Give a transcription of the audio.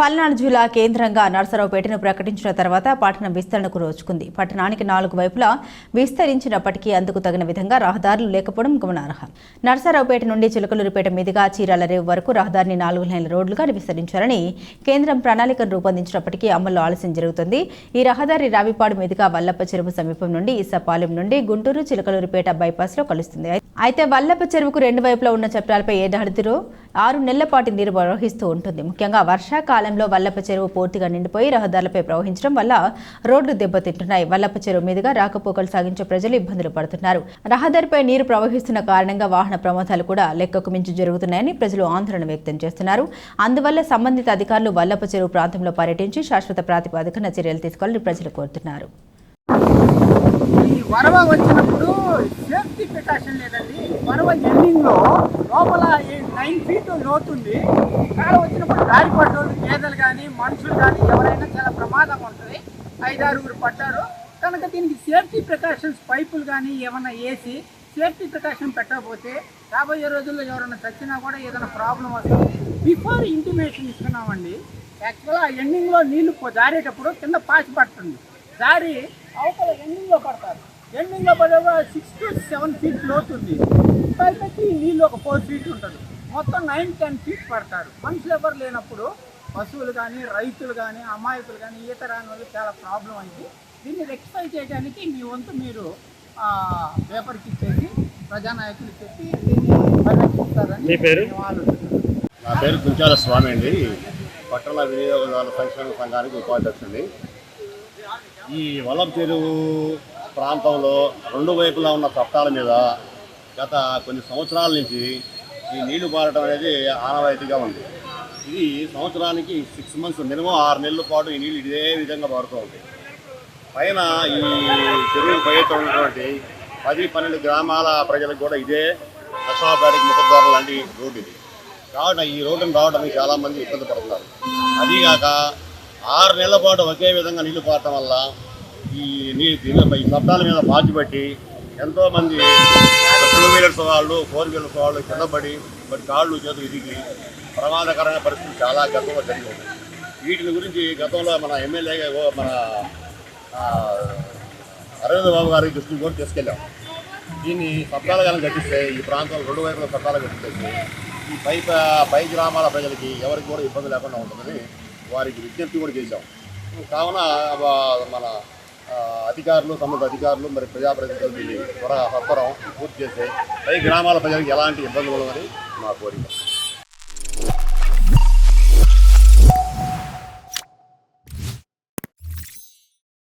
పల్నాడు జిల్లా కేంద్రంగా నర్సరావుపేటను ప్రకటించిన తర్వాత పట్టణం విస్తరణకు రోచుకుంది పట్టణానికి నాలుగు వైపులా విస్తరించినప్పటికీ అందుకు తగిన విధంగా రహదారులు లేకపోవడం గమనార్హం. నర్సరావుపేట నుండి చిలకలూరుపేట మీదుగా చీరాల రేవు వరకు రహదారిని నాలుగు లైన్ల రోడ్లుగా విస్తరించారని కేంద్రం ప్రణాళికను రూపొందించినప్పటికీ అమల్లో ఆలస్యం జరుగుతుంది. ఈ రహదారి రావిపాడు మీదుగా వల్లప్ప చెరువు సమీపం నుండి ఇసపాలెం నుండి గుంటూరు చిలకలూరుపేట బైపాస్లో కలుస్తుంది. అయితే వల్లప్ప చెరువుకు రెండు వైపులా ఉన్న చట్టాలపై ఏడాదిలో ఆరు నెలల పాటు నీరు ప్రవహిస్తూ ఉంటుంది. ముఖ్యంగా కాలంలో వల్లప్ప చెరువు పూర్తిగా నిండిపోయి రహదారులపై ప్రవహించడం వల్ల రోడ్లు దెబ్బతింటున్నాయి. వల్లప్ప చెరువు మీదుగా రాకపోకలు సాగించే ప్రజలు ఇబ్బందులు పడుతున్నారు. రహదారిపై నీరు ప్రవహిస్తున్న కారణంగా వాహన ప్రమాదాలు కూడా లెక్కకు మించి జరుగుతున్నాయని ప్రజలు ఆందోళన వ్యక్తం చేస్తున్నారు. అందువల్ల సంబంధిత అధికారులు వల్లప్ప చెరువు ప్రాంతంలో పర్యటించి శాశ్వత ప్రాతిపదికన చర్యలు తీసుకోవాలని ప్రజలు కోరుతున్నారు. వరవ వచ్చినప్పుడు సేఫ్టీ ప్రికాషన్ లేదండి. వరవ ఎండింగ్లో లోపల లోపల నైన్ ఫీట్ లోతుంది కాడ వచ్చినప్పుడు దారి పడ్డోళ్ళు గేదెలు కానీ మనుషులు కానీ ఎవరైనా చాలా ప్రమాదం ఉంటుంది. ఐదారుగురు పడ్డారు. కనుక దీనికి సేఫ్టీ ప్రికాషన్స్ పైపులు కానీ ఏమైనా వేసి సేఫ్టీ ప్రికాషన్ పెట్టకపోతే రాబోయే రోజుల్లో ఎవరైనా చచ్చినా కూడా ఏదైనా ప్రాబ్లం వస్తుంది. బిఫోర్ ఇంటిమేషన్ ఇస్తున్నామండి. యాక్చువల్గా ఆ ఎండింగ్లో నీళ్ళు దారేటప్పుడు జారేటప్పుడు కింద పాచి పడుతుంది. దారి అవతల ఎండింగ్లో పడతారు. ఎండింగ్లో పడే సిక్స్ టు సెవెన్ ఫీట్ లోతుంది పైపెట్టి నీళ్ళు ఒక ఫోర్ ఫీట్ ఉంటుంది. మొత్తం నైన్ టెన్ ఫీట్ పడతారు. మనుషులు ఎవరు లేనప్పుడు పశువులు కానీ రైతులు కానీ అమాయకులు కానీ ఈత రాని వాళ్ళు చాలా ప్రాబ్లం అయింది. దీన్ని రెక్టిఫై చేయడానికి మీ వంతు మీరు ఆ, పేపర్కి ఇచ్చేసి ప్రజానాయకులు చెప్పి దీన్ని పరిరక్షిస్తారని నా పేరు కుంచాల స్వామి అండి. పట్టణ వినియోగదారుల సంక్షేమ సంఘానికి ఉపాధ్యక్షుడిని. ఈ వలం చెరువు ప్రాంతంలో రెండు వైపులా ఉన్న చట్టాల మీద గత కొన్ని సంవత్సరాల నుంచి ఈ నీళ్ళు పారటం అనేది ఆనవాయితీగా ఉంది. ఇది సంవత్సరానికి సిక్స్ మంత్స్ మినిమం ఆరు నెలల పాటు ఈ నీళ్ళు ఇదే విధంగా పారుతూ ఉంటాయి. పైన ఈ చెరువు పైతో ఉన్నటువంటి పది పన్నెండు గ్రామాల ప్రజలకు కూడా ఇదే లక్ష్మాపేటకి ముఖద్వారం లాంటి రోడ్డు ఇది. కాబట్టి ఈ రోడ్డును రావడానికి చాలామంది ఇబ్బంది పడుతున్నారు. అదీగాక ఆరు నెలల పాటు ఒకే విధంగా నీళ్ళు పారటం వల్ల ఈ నీళ్ళు ఈ శబ్దాల మీద బాధ్యపట్టి ఎంతోమంది టూ వీలర్స్ వాళ్ళు ఫోర్ వీలర్స్ వాళ్ళు కిందపడి మరి కాళ్ళు చేతులు ఇదిగి ప్రమాదకరమైన పరిస్థితి చాలా గతంలో జరిగింది వీటిని గురించి గతంలో మన ఎమ్మెల్యే మన అరవింద్ బాబు గారి దృష్టికి కూడా తీసుకెళ్ళాం. దీన్ని చట్టాలు కానీ కట్టిస్తే ఈ ప్రాంతంలో రెండు వైపుల చట్టాలు కట్టిస్తే ఈ పై పై గ్రామాల ప్రజలకి ఎవరికి కూడా ఇబ్బంది లేకుండా ఉంటుందని వారికి విజ్ఞప్తి కూడా చేశాం. కావున మన అధికారులు సంబంధిత అధికారులు మరి ప్రజాప్రతినిధులు దీన్ని త్వర సత్వరం పూర్తి చేస్తే పై గ్రామాల ప్రజలకు ఎలాంటి ఇబ్బందులు ఉండవని మా కోరిక.